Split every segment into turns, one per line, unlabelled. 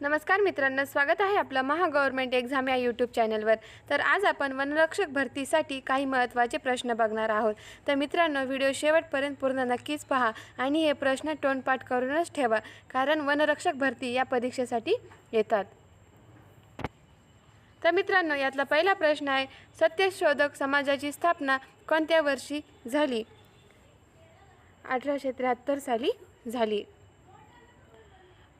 नमस्कार मित्रांनो स्वागत आहे आपलं महा गव्हर्नमेंट एक्झाम या यूट्यूब चॅनलवर. तर आज आपण वनरक्षक भरतीसाठी काही महत्त्वाचे प्रश्न बघणार आहोत. तर मित्रांनो व्हिडिओ शेवटपर्यंत पूर्ण नक्कीच पहा आणि हे प्रश्न तोंडपाठ करूनच ठेवा कारण वनरक्षक भरती या परीक्षेसाठी येतात. तर मित्रांनो यातला पहिला प्रश्न आहे सत्यशोधक समाजाची स्थापना कोणत्या वर्षी झाली? अठराशे त्र्याहत्तर साली झाली.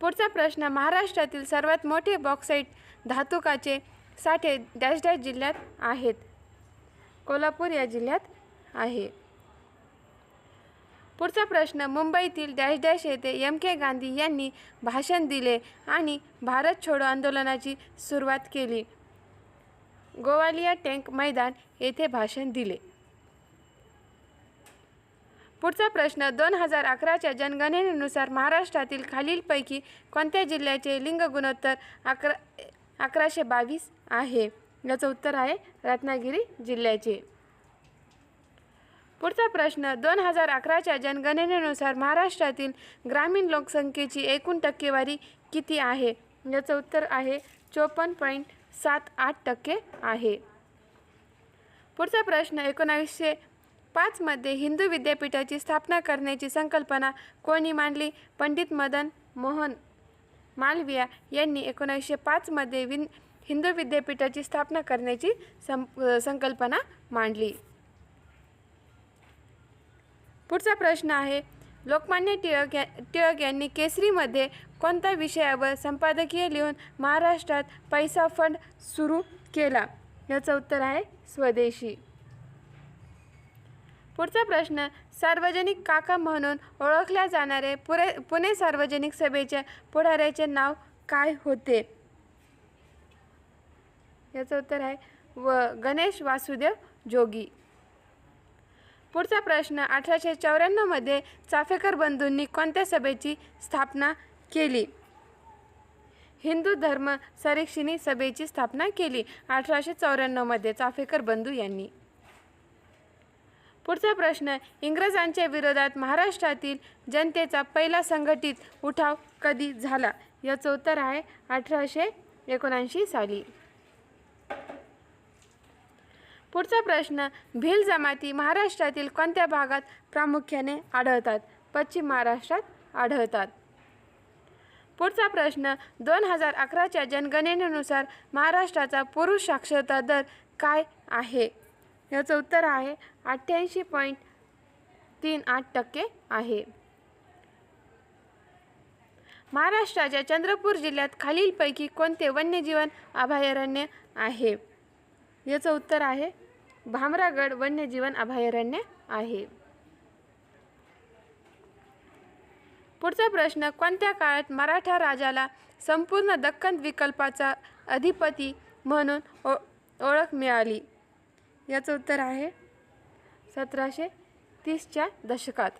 पुढचा प्रश्न महाराष्ट्रातील सर्वात मोठे बॉक्साईट धातुकाचे साठे डॅश डॅश जिल्ह्यात आहेत. कोल्हापूर या जिल्ह्यात आहे. पुढचा प्रश्न मुंबईतील डॅश डॅश येथे एम के गांधी यांनी भाषण दिले आणि भारत छोडो आंदोलनाची सुरुवात केली. गोवालिया टँक मैदान येथे भाषण दिले. पुढचा प्रश्न दोन हजार अकराच्या जनगणनेनुसार महाराष्ट्रातील खालीलपैकी कोणत्या जिल्ह्याचे लिंग गुणोत्तर अकरा अकराशे बावीस आहे? याचं उत्तर आहे रत्नागिरी जिल्ह्याचे. पुढचा प्रश्न दोन हजार अकराच्या जनगणनेनुसार महाराष्ट्रातील ग्रामीण लोकसंख्येची एकूण टक्केवारी किती आहे? याचं उत्तर आहे चोपन्न पॉईंट सात आठ टक्के आहे. पुढचा प्रश्न एकोणावीसशे पाचमध्ये हिंदू विद्यापीठाची स्थापना करण्याची संकल्पना कोणी मांडली? पंडित मदन मोहन मालविया यांनी एकोणीसशे पाचमध्ये विन हिंदू विद्यापीठाची स्थापना करण्याची सं संकल्पना मांडली. पुढचा प्रश्न आहे लोकमान्य टिळक या टिळक यांनी केसरीमध्ये कोणत्या विषयावर संपादकीय लिहून महाराष्ट्रात पैसा फंड सुरू केला? याचं उत्तर आहे स्वदेशी. पुढचा प्रश्न सार्वजनिक काका म्हणून ओळखल्या जाणारे पुरे पुणे सार्वजनिक सभेच्या पुढाऱ्याचे नाव काय होते? याचं उत्तर आहे व गणेश वासुदेव जोगी. पुढचा प्रश्न अठराशे चौऱ्याण्णवमध्ये चाफेकर बंधूंनी कोणत्या सभेची स्थापना केली? हिंदू धर्म संरक्षिणी सभेची स्थापना केली अठराशे चौऱ्याण्णवमध्ये चाफेकर बंधू यांनी. पुढचा प्रश्न इंग्रजांच्या विरोधात महाराष्ट्रातील जनतेचा पहिला संघटित उठाव कधी झाला? याचं उत्तर आहे अठराशे एकोणऐंशी साली. पुढचा प्रश्न भिल जमाती महाराष्ट्रातील कोणत्या भागात प्रामुख्याने आढळतात? पश्चिम महाराष्ट्रात आढळतात. पुढचा प्रश्न दोन हजार अकराच्या जनगणनेनुसार महाराष्ट्राचा पुरुष साक्षरता दर काय आहे? याचं उत्तर आहे अठ्ठ्याऐंशी पॉईंट तीन आठ टक्के आहे. महाराष्ट्राच्या चंद्रपूर जिल्ह्यात खालीलपैकी कोणते वन्यजीवन अभयारण्य आहे? याचं उत्तर आहे भामरागड वन्यजीवन अभयारण्य आहे. पुढचा प्रश्न कोणत्या काळात मराठा राजाला संपूर्ण दख्खन विकल्पाचा अधिपती म्हणून ओ ओळख मिळाली? याचं उत्तर आहे सतराशे तीसच्या दशकात.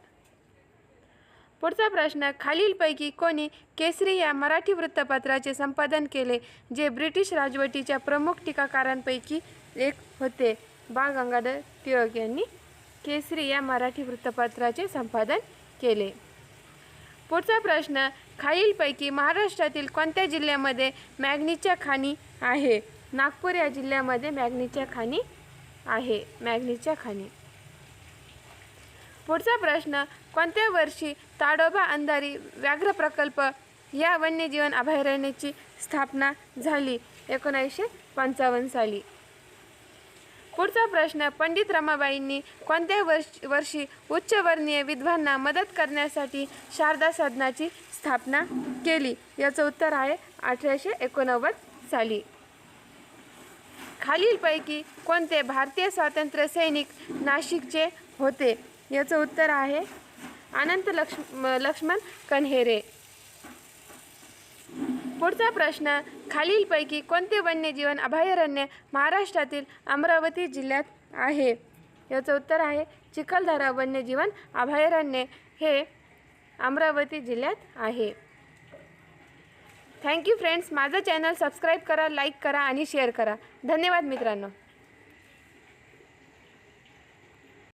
पुढचा प्रश्न खालीलपैकी कोणी केसरी या मराठी वृत्तपत्राचे संपादन केले जे ब्रिटिश राजवटीच्या प्रमुख टीकाकारांपैकी एक होते? बाळ गंगाधर टिळक यांनी केसरी या मराठी वृत्तपत्राचे संपादन केले. पुढचा प्रश्न खालीलपैकी महाराष्ट्रातील कोणत्या जिल्ह्यामध्ये मॅग्नीच्या खाणी आहे? नागपूर या जिल्ह्यामध्ये मॅग्नीच्या खाणी आहे मॅग्नीच्या खाणी. पुढचा प्रश्न कोणत्या वर्षी ताडोबा अंधारी व्याघ्र प्रकल्प या वन्यजीवन अभयारण्याची स्थापना झाली? एकोणीसशे पंचावन्न साली. पुढचा प्रश्न पंडित रमाबाईंनी कोणत्या वर्ष वर्षी उच्चवर्णीय विद्वांना मदत करण्यासाठी शारदा सदनाची स्थापना केली? याचं उत्तर आहे अठराशे एकोणनव्वद साली. खालीलपैकी कोणते भारतीय स्वातंत्र्य सैनिक नाशिकचे होते? याचं उत्तर आहे अनंत लक्ष्म लक्ष्मण कन्हेरे. पुढचा प्रश्न खालीलपैकी कोणते वन्यजीवन अभयारण्य महाराष्ट्रातील अमरावती जिल्ह्यात आहे? याचं उत्तर आहे चिखलदरा वन्यजीवन अभयारण्य हे अमरावती जिल्ह्यात आहे. थँक्यू फ्रेंड्स माझं चॅनल सबस्क्राईब करा लाईक करा आणि शेअर करा. धन्यवाद मित्रांनो.